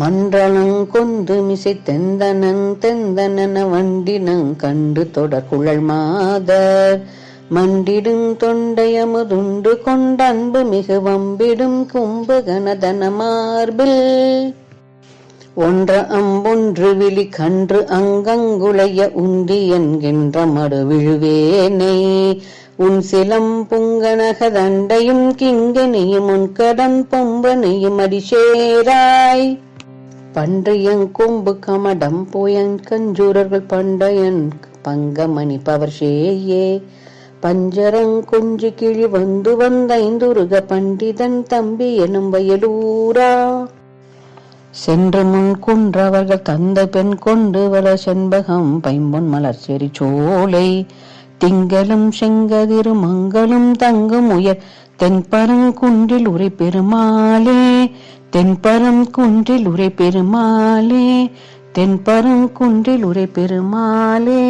மன்றனங் கொந்து மிசை தெந்தனன் தெந்தனன வண்டினங் கண்டு தொடர் குழல் மாதர். மண்டிடும் தொண்டையமுதுண்டு கொண்டன்பு மிகு வம்பிடும் கும்பகனதன மார்பில். ஒன்ற அம்பொன்று விழி கன்று அங்கங்குளைய உந்தி என்கின்ற மடு விழுவேனை. உன் சிலம் புங்கனக தண்டையும் கிங்கனியும் உன் கடன் பொம்பனையும் அடிசேராய். பன்றியங் கொம்பு கமடம் போயன் கஞ்சூரர்கள் பண்டையன் பங்கமணி பவர்ஷேயே பஞ்சரங் கொஞ்சு கிழி வந்து வந்தைந்துருக பண்டிதன் தம்பி எனும் வயலூரா. சென்று முன் குன்றவர்கள் தந்த பெண் கொண்டு வள செண்பகம் பைம்பொன் மலர் செறி சோலை. திங்களும் செங்கதிரு மங்களும் தங்கும் உயர் தென்பரங்குன்றில் உரை பெருமாளே தென்பரம் குன்றில் உரை பெருமாளே தென்பரம் குன்றில் உரை பெருமாளே